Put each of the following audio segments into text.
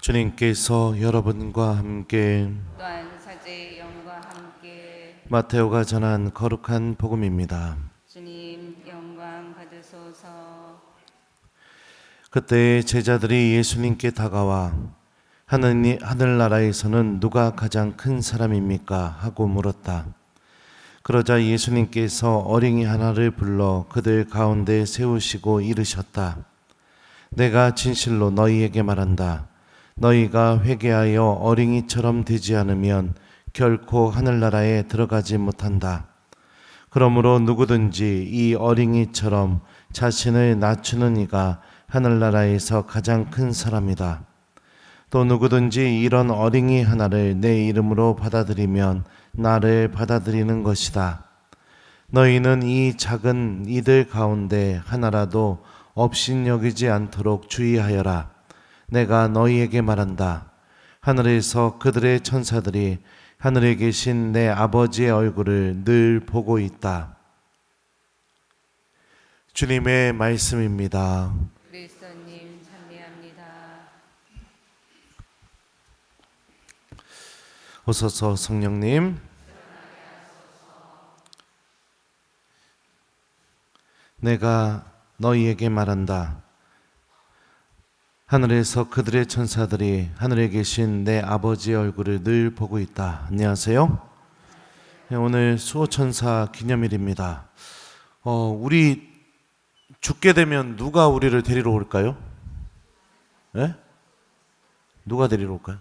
주님께서 여러분과 함께 또한 사제의 영과 함께 마테오가 전한 거룩한 복음입니다. 주님 영광 받으소서 그때 제자들이 예수님께 다가와 하느니, 하늘나라에서는 누가 가장 큰 사람입니까? 하고 물었다. 그러자 예수님께서 어린이 하나를 불러 그들 가운데 세우시고 이르셨다. 내가 진실로 너희에게 말한다. 너희가 회개하여 어린이처럼 되지 않으면 결코 하늘나라에 들어가지 못한다. 그러므로 누구든지 이 어린이처럼 자신을 낮추는 이가 하늘나라에서 가장 큰 사람이다. 또 누구든지 이런 어린이 하나를 내 이름으로 받아들이면 나를 받아들이는 것이다. 너희는 이 작은 이들 가운데 하나라도 업신여기지 않도록 주의하여라. 내가 너희에게 말한다. 하늘에서 그들의 천사들이 하늘에 계신 내 아버지의 얼굴을 늘 보고 있다. 주님의 말씀입니다. 그리스도님 찬미합니다 오소서 성령님 내가 너희에게 말한다. 하늘에서 그들의 천사들이 하늘에 계신 내 아버지의 얼굴을 늘 보고 있다. 안녕하세요. 네, 오늘 수호천사 기념일입니다. 어, 우리 죽게 되면 누가 우리를 데리러 올까요? 예? 누가 데리러 올까요?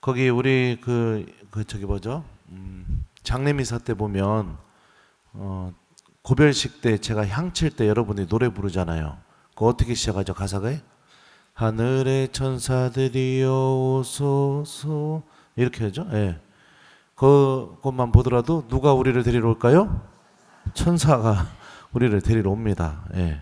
거기 우리 그, 그 저기 뭐죠? 음, 장례미사 때 보면 어, 고별식 때 제가 향칠 때 여러분이 노래 부르잖아요. 그 어떻게 시작하죠? 가사가 하늘의 천사들이여 오소서 이렇게 하죠. 예. 그것만 보더라도 누가 우리를 데리러 올까요? 천사가 우리를 데리러 옵니다. 예.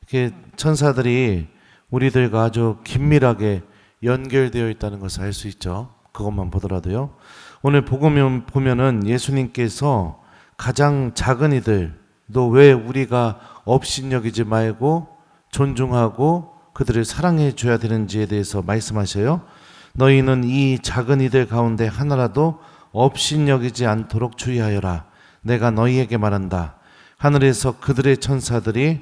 이렇게 천사들이 우리들과 아주 긴밀하게 연결되어 있다는 것을 알 수 있죠. 그것만 보더라도요. 오늘 복음 보면은 예수님께서 가장 작은 이들도 왜 우리가 업신여기지 말고 존중하고 그들을 사랑해 줘야 되는지에 대해서 말씀하셔요. 너희는 이 작은 이들 가운데 하나라도 업신여기지 않도록 주의하여라. 내가 너희에게 말한다. 하늘에서 그들의 천사들이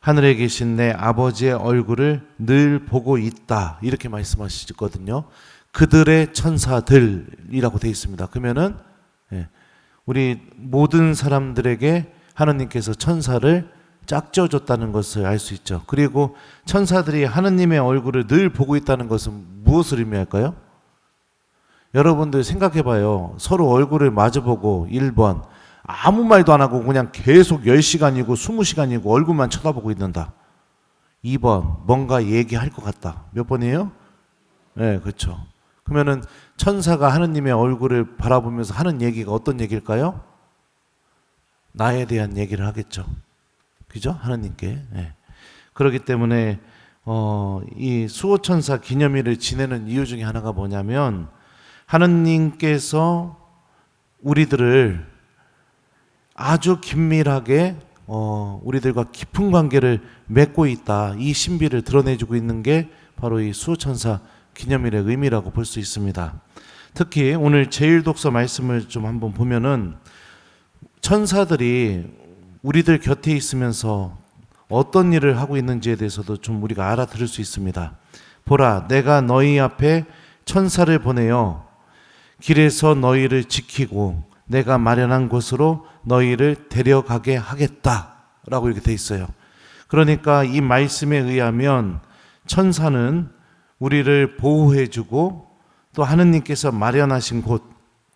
하늘에 계신 내 아버지의 얼굴을 늘 보고 있다. 이렇게 말씀하시거든요. 그들의 천사들이라고 되어 있습니다. 그러면은 예, 우리 모든 사람들에게 하나님께서 천사를 짝져줬다는 것을 알 수 있죠. 그리고 천사들이 하나님의 얼굴을 늘 보고 있다는 것은 무엇을 의미할까요? 여러분들 생각해 봐요. 서로 얼굴을 마주보고 1번 아무 말도 안 하고 그냥 계속 10시간이고 20시간이고 얼굴만 쳐다보고 있는다. 2번 뭔가 얘기할 것 같다. 몇 번이에요? 네, 그렇죠. 그러면은 천사가 하느님의 얼굴을 바라보면서 하는 얘기가 어떤 얘기일까요? 나에 대한 얘기를 하겠죠. 그죠? 하느님께. 네. 그렇기 때문에 어, 이 수호천사 기념일을 지내는 이유 중에 하나가 뭐냐면 하느님께서 우리들을 아주 긴밀하게 어, 우리들과 깊은 관계를 맺고 있다. 이 신비를 드러내주고 있는 게 바로 이 수호천사 기념일의 의미라고 볼 수 있습니다. 특히 오늘 제일 독서 말씀을 좀 한번 보면은 천사들이 우리들 곁에 있으면서 어떤 일을 하고 있는지에 대해서도 좀 우리가 알아들을 수 있습니다. 보라, 내가 너희 앞에 천사를 보내어 길에서 너희를 지키고 내가 마련한 곳으로 너희를 데려가게 하겠다라고 이렇게 돼 있어요. 그러니까 이 말씀에 의하면 천사는 우리를 보호해주고 또 하느님께서 마련하신 곳,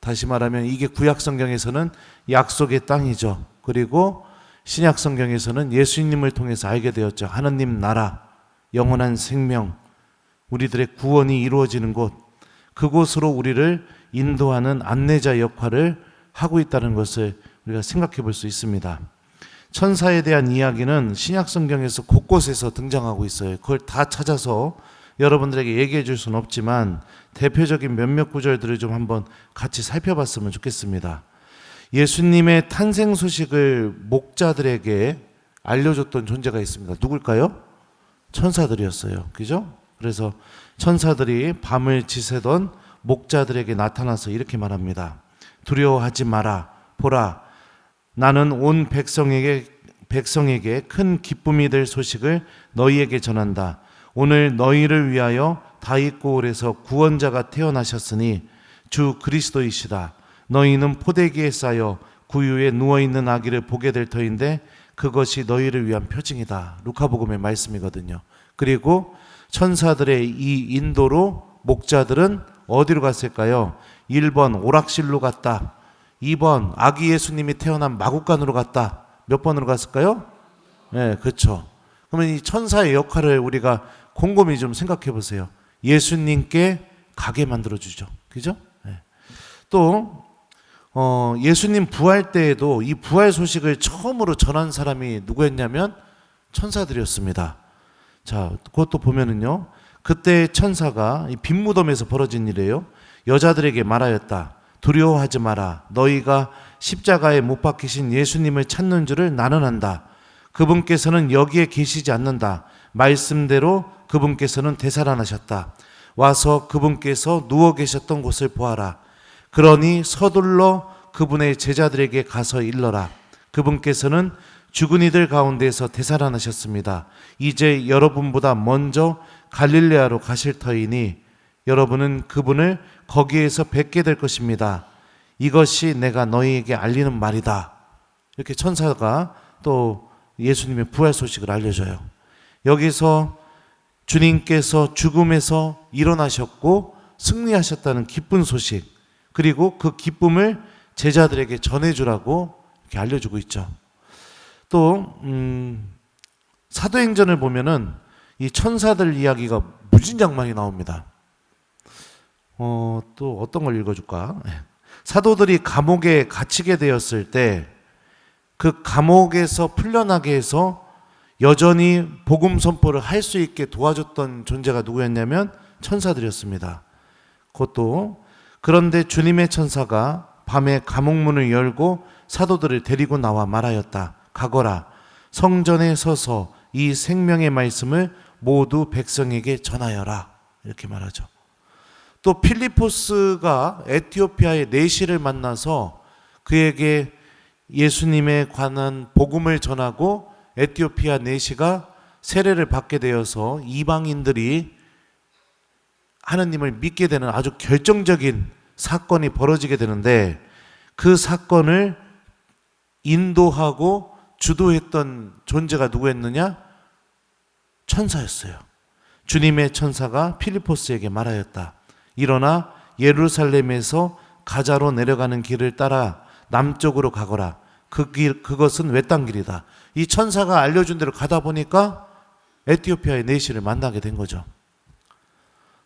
다시 말하면 이게 구약 성경에서는 약속의 땅이죠. 그리고 신약 성경에서는 예수님을 통해서 알게 되었죠. 하느님 나라, 영원한 생명, 우리들의 구원이 이루어지는 곳, 그곳으로 우리를 인도하는 안내자 역할을 하고 있다는 것을 우리가 생각해 볼 수 있습니다. 천사에 대한 이야기는 신약 성경에서 곳곳에서 등장하고 있어요. 그걸 다 찾아서 여러분들에게 얘기해 줄 수는 없지만 대표적인 몇몇 구절들을 좀 한번 같이 살펴봤으면 좋겠습니다. 예수님의 탄생 소식을 목자들에게 알려줬던 존재가 있습니다. 누굴까요? 천사들이었어요. 그죠? 그래서 천사들이 밤을 지새던 목자들에게 나타나서 이렇게 말합니다. 두려워하지 마라. 보라. 나는 온 백성에게 백성에게 큰 기쁨이 될 소식을 너희에게 전한다. 오늘 너희를 위하여 다윗 고을에서 구원자가 태어나셨으니 주 그리스도이시다. 너희는 포대기에 쌓여 구유에 누워 있는 아기를 보게 될 터인데 그것이 너희를 위한 표징이다. 루카복음의 말씀이거든요. 그리고 천사들의 이 인도로 목자들은 어디로 갔을까요? 1번 오락실로 갔다. 2번 아기 예수님이 태어난 마국간으로 갔다. 몇 번으로 갔을까요? 네, 그렇죠. 그러면 이 천사의 역할을 우리가 곰곰이 좀 생각해 보세요. 예수님께 가게 만들어 주죠. 그죠? 네. 또 어, 예수님 부활 때에도 이 부활 소식을 처음으로 전한 사람이 누구였냐면 천사들이었습니다. 자, 그것도 보면은요. 그때 천사가 이 빈무덤에서 벌어진 일이에요. 여자들에게 말하였다. 두려워하지 마라. 너희가 십자가에 못 박히신 예수님을 찾는 줄을 나는 안다. 그분께서는 여기에 계시지 않는다. 말씀대로 그분께서는 되살아나셨다. 와서 그분께서 누워 계셨던 곳을 보아라. 그러니 서둘러 그분의 제자들에게 가서 일러라. 그분께서는 죽은 이들 가운데서 되살아나셨습니다. 이제 여러분보다 먼저 갈릴레아로 가실 터이니 여러분은 그분을 거기에서 뵙게 될 것입니다. 이것이 내가 너희에게 알리는 말이다. 이렇게 천사가 또 예수님의 부활 소식을 알려줘요. 여기서 주님께서 죽음에서 일어나셨고 승리하셨다는 기쁜 소식, 그리고 그 기쁨을 제자들에게 전해주라고 이렇게 알려주고 있죠. 또 음, 사도행전을 보면은 이 천사들 이야기가 무진장 많이 나옵니다. 어, 또 어떤 걸 읽어줄까? 예. 사도들이 감옥에 갇히게 되었을 때 그 감옥에서 풀려나게 해서 여전히 복음 선포를 할 수 있게 도와줬던 존재가 누구였냐면 천사들이었습니다. 그것도 그런데 주님의 천사가 밤에 감옥문을 열고 사도들을 데리고 나와 말하였다. 가거라. 성전에 서서 이 생명의 말씀을 모두 백성에게 전하여라. 이렇게 말하죠. 또 필리포스가 에티오피아의 내시를 만나서 그에게 예수님에 관한 복음을 전하고 에티오피아 내시가 세례를 받게 되어서 이방인들이 하느님을 믿게 되는 아주 결정적인 사건이 벌어지게 되는데 그 사건을 인도하고 주도했던 존재가 누구였느냐? 천사였어요. 주님의 천사가 필리포스에게 말하였다. 일어나 예루살렘에서 가자로 내려가는 길을 따라 남쪽으로 가거라. 그 길, 그것은 외딴 길이다. 이 천사가 알려준 대로 가다 보니까 에티오피아의 내시를 만나게 된 거죠.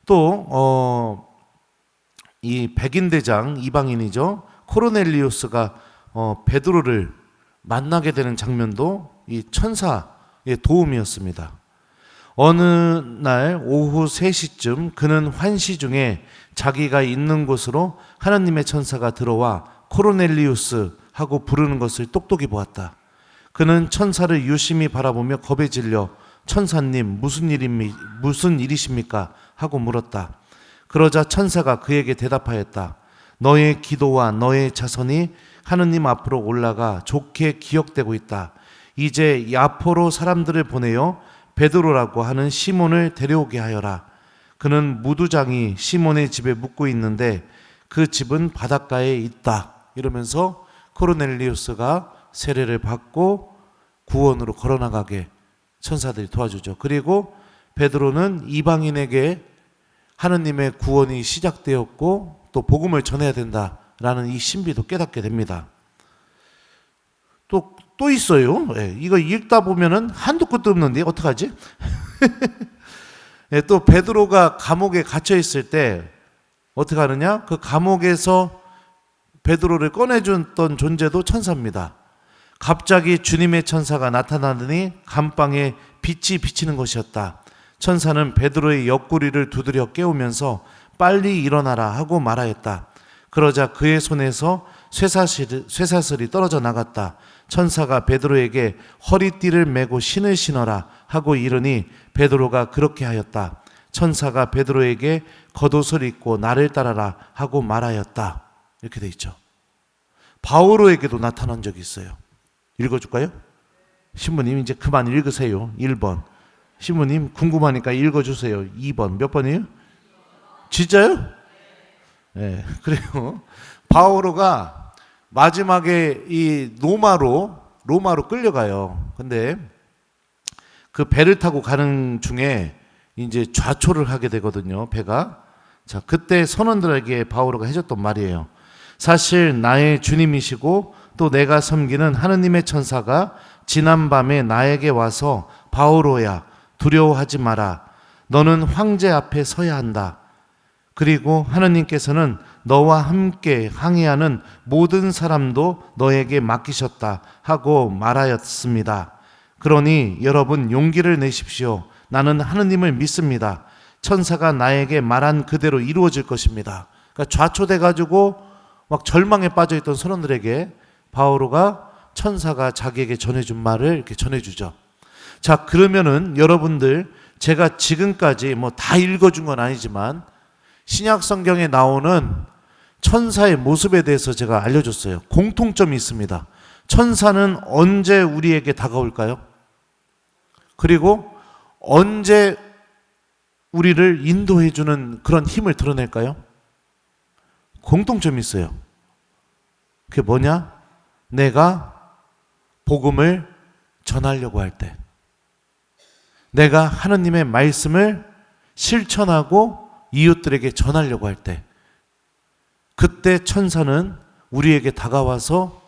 또, 어, 이 백인 대장 이방인이죠. 코로넬리우스가 어, 베드로를 만나게 되는 장면도 이 천사의 도움이었습니다. 어느 날 오후 3시쯤 그는 환시 중에 자기가 있는 곳으로 하나님의 천사가 들어와 코로넬리우스 하고 부르는 것을 똑똑히 보았다. 그는 천사를 유심히 바라보며 겁에 질려 천사님 무슨 일입니 무슨 일이십니까 하고 물었다. 그러자 천사가 그에게 대답하였다. 너의 기도와 너의 자손이 하느님 앞으로 올라가 좋게 기억되고 있다. 이제 야포로 사람들을 보내어 베드로라고 하는 시몬을 데려오게 하여라. 그는 무두장이 시몬의 집에 묵고 있는데 그 집은 바닷가에 있다. 이러면서 코르넬리우스가 세례를 받고 구원으로 걸어나가게 천사들이 도와주죠. 그리고 베드로는 이방인에게 하느님의 구원이 시작되었고 또 복음을 전해야 된다라는 이 신비도 깨닫게 됩니다. 또, 또 있어요. 예, 이거 읽다 보면은 한도 끝도 없는데, 어떡하지? 예, 또 베드로가 감옥에 갇혀 있을 때 어떻게 하느냐? 그 감옥에서 베드로를 꺼내줬던 존재도 천사입니다. 갑자기 주님의 천사가 나타나더니 감방에 빛이 비치는 것이었다. 천사는 베드로의 옆구리를 두드려 깨우면서 빨리 일어나라 하고 말하였다. 그러자 그의 손에서 쇠사슬, 쇠사슬이 떨어져 나갔다. 천사가 베드로에게 허리띠를 메고 신을 신어라 하고 이르니 베드로가 그렇게 하였다. 천사가 베드로에게 겉옷을 입고 나를 따라라 하고 말하였다. 이렇게 돼 있죠. 바오로에게도 나타난 적이 있어요. 읽어줄까요? 신부님 이제 그만 읽으세요. 1번. 신부님 궁금하니까 읽어주세요. 2번. 몇 번이에요? 진짜요? 네, 그래요. 바오로가 마지막에 이 로마로 로마로 끌려가요. 근데 그 배를 타고 가는 중에 이제 좌초를 하게 되거든요. 배가. 자, 그때 선원들에게 바오로가 해줬던 말이에요. 사실 나의 주님이시고 또 내가 섬기는 하느님의 천사가 지난밤에 나에게 와서 바오로야 두려워하지 마라. 너는 황제 앞에 서야 한다. 그리고 하느님께서는 너와 함께 항해하는 모든 사람도 너에게 맡기셨다 하고 말하였습니다. 그러니 여러분 용기를 내십시오. 나는 하느님을 믿습니다. 천사가 나에게 말한 그대로 이루어질 것입니다. 그러니까 좌초돼 가지고 막 절망에 빠져 있던 선원들에게 바오로가 천사가 자기에게 전해준 말을 이렇게 전해주죠. 자 그러면은 여러분들 제가 지금까지 뭐 다 읽어준 건 아니지만 신약 성경에 나오는 천사의 모습에 대해서 제가 알려줬어요. 공통점이 있습니다. 천사는 언제 우리에게 다가올까요? 그리고 언제 우리를 인도해주는 그런 힘을 드러낼까요? 공통점이 있어요. 그게 뭐냐? 내가 복음을 전하려고 할 때. 내가 하느님의 말씀을 실천하고 이웃들에게 전하려고 할 때. 그때 천사는 우리에게 다가와서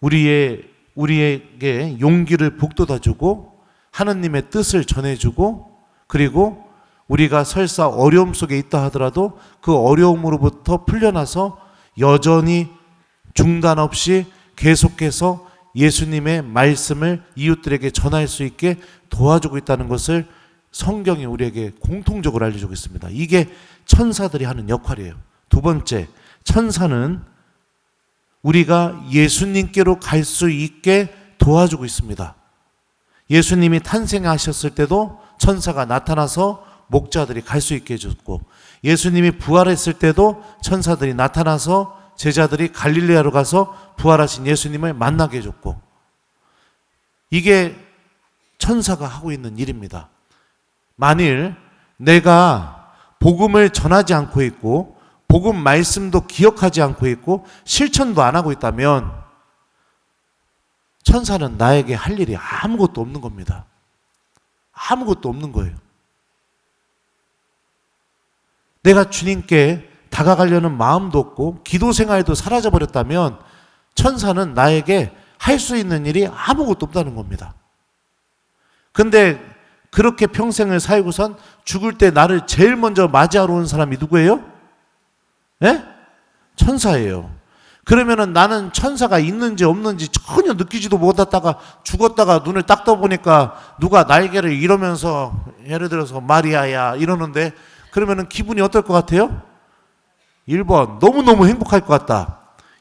우리의 우리에게 용기를 북돋아 주고 하느님의 뜻을 전해 주고 그리고 우리가 설사 어려움 속에 있다 하더라도 그 어려움으로부터 풀려나서 여전히 중단 없이 계속해서 예수님의 말씀을 이웃들에게 전할 수 있게 도와주고 있다는 것을 성경이 우리에게 공통적으로 알려주고 있습니다. 이게 천사들이 하는 역할이에요. 두 번째, 천사는 우리가 예수님께로 갈 수 있게 도와주고 있습니다. 예수님이 탄생하셨을 때도 천사가 나타나서 목자들이 갈 수 있게 해줬고, 예수님이 부활했을 때도 천사들이 나타나서 제자들이 갈릴레아로 가서 부활하신 예수님을 만나게 해줬고, 이게 천사가 하고 있는 일입니다. 만일 내가 복음을 전하지 않고 있고 복음 말씀도 기억하지 않고 있고 실천도 안 하고 있다면 천사는 나에게 할 일이 아무것도 없는 겁니다. 아무것도 없는 거예요. 내가 주님께 다가가려는 마음도 없고 기도 생활도 사라져 버렸다면 천사는 나에게 할 수 있는 일이 아무것도 없다는 겁니다. 근데 그렇게 평생을 살고선 죽을 때 나를 제일 먼저 맞이하러 온 사람이 누구예요? 예? 천사예요. 그러면은 나는 천사가 있는지 없는지 전혀 느끼지도 못했다가 죽었다가 눈을 딱 떠보니까 누가 날개를 이러면서 예를 들어서 마리아야 이러는데 그러면은 기분이 어떨 것 같아요? 1번 너무너무 행복할 것 같다.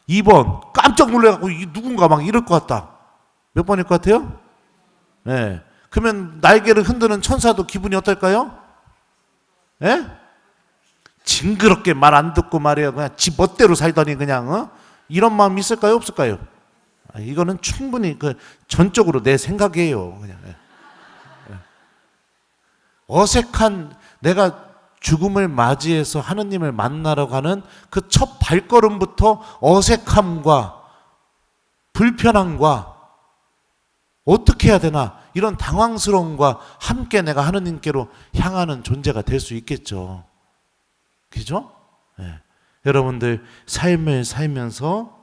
2번 깜짝 놀래갖고 이 누군가 막 이럴 것 같다. 몇 번일 것 같아요? 네. 그러면 날개를 흔드는 천사도 기분이 어떨까요? 예? 징그럽게 말 안 듣고 말이야 그냥 지 멋대로 살더니 그냥 어? 이런 마음 있을까요 없을까요? 아, 이거는 충분히 그 전적으로 내 생각이에요 그냥 예. 예. 어색한 내가 죽음을 맞이해서 하느님을 만나러 가는 그 첫 발걸음부터 어색함과 불편함과 어떻게 해야 되나 이런 당황스러움과 함께 내가 하느님께로 향하는 존재가 될 수 있겠죠. 그죠? 예. 여러분들 삶을 살면서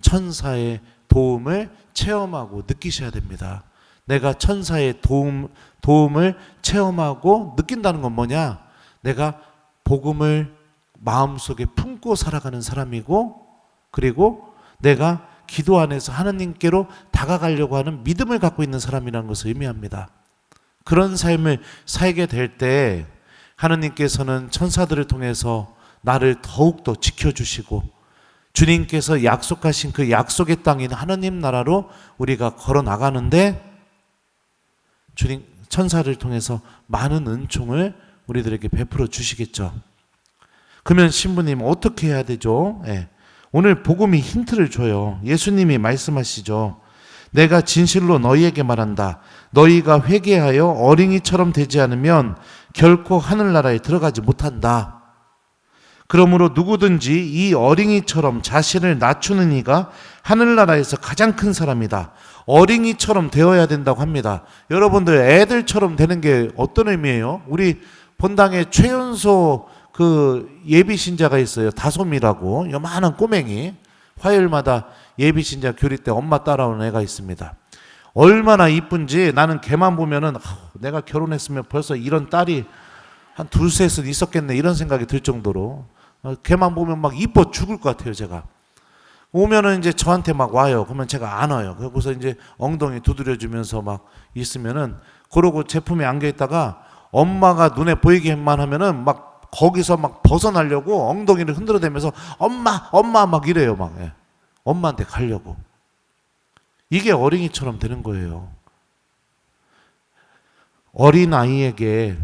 천사의 도움을 체험하고 느끼셔야 됩니다. 내가 천사의 도움, 도움을 체험하고 느낀다는 건 뭐냐? 내가 복음을 마음속에 품고 살아가는 사람이고, 그리고 내가 기도 안에서 하나님께로 다가가려고 하는 믿음을 갖고 있는 사람이라는 것을 의미합니다. 그런 삶을 살게 될 때 하나님께서는 천사들을 통해서 나를 더욱더 지켜주시고 주님께서 약속하신 그 약속의 땅인 하나님 나라로 우리가 걸어 나가는데 주님 천사를 통해서 많은 은총을 우리들에게 베풀어 주시겠죠. 그러면 신부님 어떻게 해야 되죠? 예. 오늘 복음이 힌트를 줘요. 예수님이 말씀하시죠. 내가 진실로 너희에게 말한다. 너희가 회개하여 어린이처럼 되지 않으면 결코 하늘나라에 들어가지 못한다. 그러므로 누구든지 이 어린이처럼 자신을 낮추는 이가 하늘나라에서 가장 큰 사람이다. 어린이처럼 되어야 된다고 합니다. 여러분들 애들처럼 되는 게 어떤 의미예요? 우리 본당에 최연소 그 예비 신자가 있어요. 다솜이라고. 요만한 꼬맹이. 화요일마다 예비 신자 교리 때 엄마 따라오는 애가 있습니다. 얼마나 이쁜지 나는 걔만 보면은 내가 결혼했으면 벌써 이런 딸이 한 둘셋은 있었겠네. 이런 생각이 들 정도로. 어, 걔만 보면 막 이뻐 죽을 것 같아요 제가. 오면은 이제 저한테 막 와요. 그러면 제가 안아요. 그러고서 이제 엉덩이 두드려 주면서 막 있으면은 그러고 제품에 안겨 있다가 엄마가 눈에 보이기만 하면은 막 거기서 막 벗어나려고 엉덩이를 흔들어대면서 엄마 엄마 막 이래요 막 예. 엄마한테 가려고 이게 어린이처럼 되는 거예요 어린 아이에게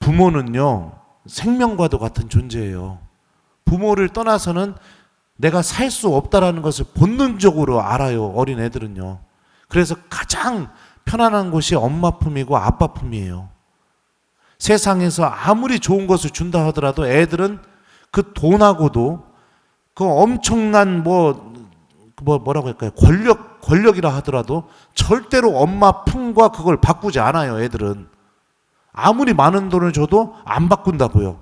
부모는요, 생명과도 같은 존재예요. 부모를 떠나서는 내가 살 수 없다라는 것을 본능적으로 알아요, 어린 애들은요. 그래서 가장 편안한 곳이 엄마 품이고 아빠 품이에요. 세상에서 아무리 좋은 것을 준다 하더라도 애들은 그 돈하고도 그 엄청난 뭐, 뭐 뭐라고 할까요? 권력 권력이라 하더라도 절대로 엄마 품과 그걸 바꾸지 않아요, 애들은. 아무리 많은 돈을 줘도 안 바꾼다고요.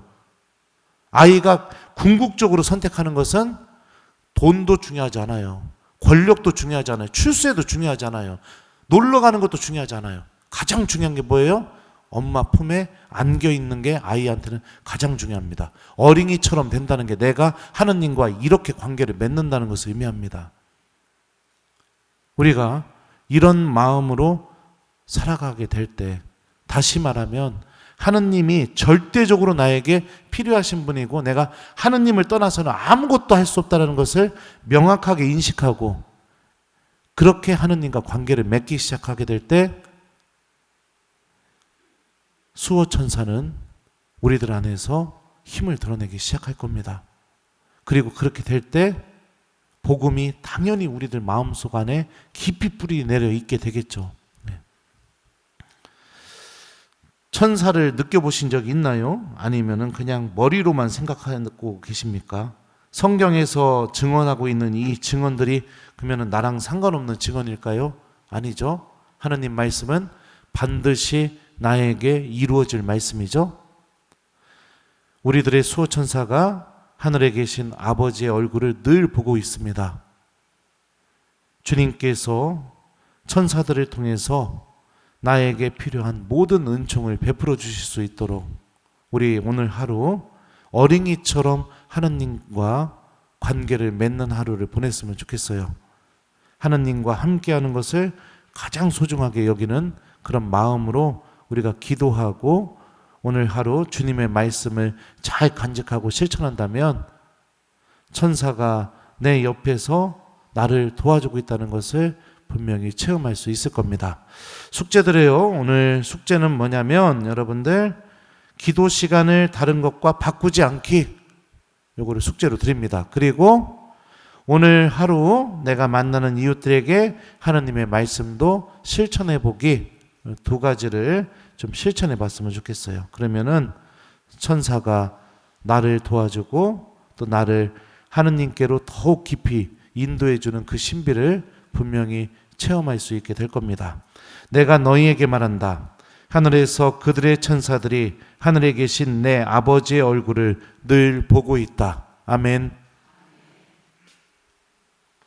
아이가 궁극적으로 선택하는 것은 돈도 중요하지 않아요. 권력도 중요하지 않아요. 출세도 중요하지 않아요. 놀러 가는 것도 중요하지 않아요. 가장 중요한 게 뭐예요? 엄마 품에 안겨 있는 게 아이한테는 가장 중요합니다. 어린이처럼 된다는 게 내가 하느님과 이렇게 관계를 맺는다는 것을 의미합니다. 우리가 이런 마음으로 살아가게 될 때, 다시 말하면 하느님이 절대적으로 나에게 필요하신 분이고 내가 하느님을 떠나서는 아무것도 할 수 없다는 것을 명확하게 인식하고 그렇게 하느님과 관계를 맺기 시작하게 될 때 수호 천사는 우리들 안에서 힘을 드러내기 시작할 겁니다. 그리고 그렇게 될 때 복음이 당연히 우리들 마음속 안에 깊이 뿌리 내려 있게 되겠죠. 네. 천사를 느껴보신 적 있나요? 아니면은 그냥 머리로만 생각하고 계십니까? 성경에서 증언하고 있는 이 증언들이 그러면은 나랑 상관없는 증언일까요? 아니죠. 하나님 말씀은 반드시 나에게 이루어질 말씀이죠. 우리들의 수호천사가 하늘에 계신 아버지의 얼굴을 늘 보고 있습니다. 주님께서 천사들을 통해서 나에게 필요한 모든 은총을 베풀어 주실 수 있도록 우리 오늘 하루 어린이처럼 하느님과 관계를 맺는 하루를 보냈으면 좋겠어요. 하느님과 함께하는 것을 가장 소중하게 여기는 그런 마음으로 우리가 기도하고 오늘 하루 주님의 말씀을 잘 간직하고 실천한다면 천사가 내 옆에서 나를 도와주고 있다는 것을 분명히 체험할 수 있을 겁니다. 숙제드려요. 오늘 숙제는 뭐냐면 여러분들 기도 시간을 다른 것과 바꾸지 않기 요거를 숙제로 드립니다. 그리고 오늘 하루 내가 만나는 이웃들에게 하나님의 말씀도 실천해 보기 두 가지를 좀 실천해 봤으면 좋겠어요. 그러면은 천사가 나를 도와주고 또 나를 하느님께로 더욱 깊이 인도해 주는 그 신비를 분명히 체험할 수 있게 될 겁니다. 내가 너희에게 말한다. 하늘에서 그들의 천사들이 하늘에 계신 내 아버지의 얼굴을 늘 보고 있다. 아멘.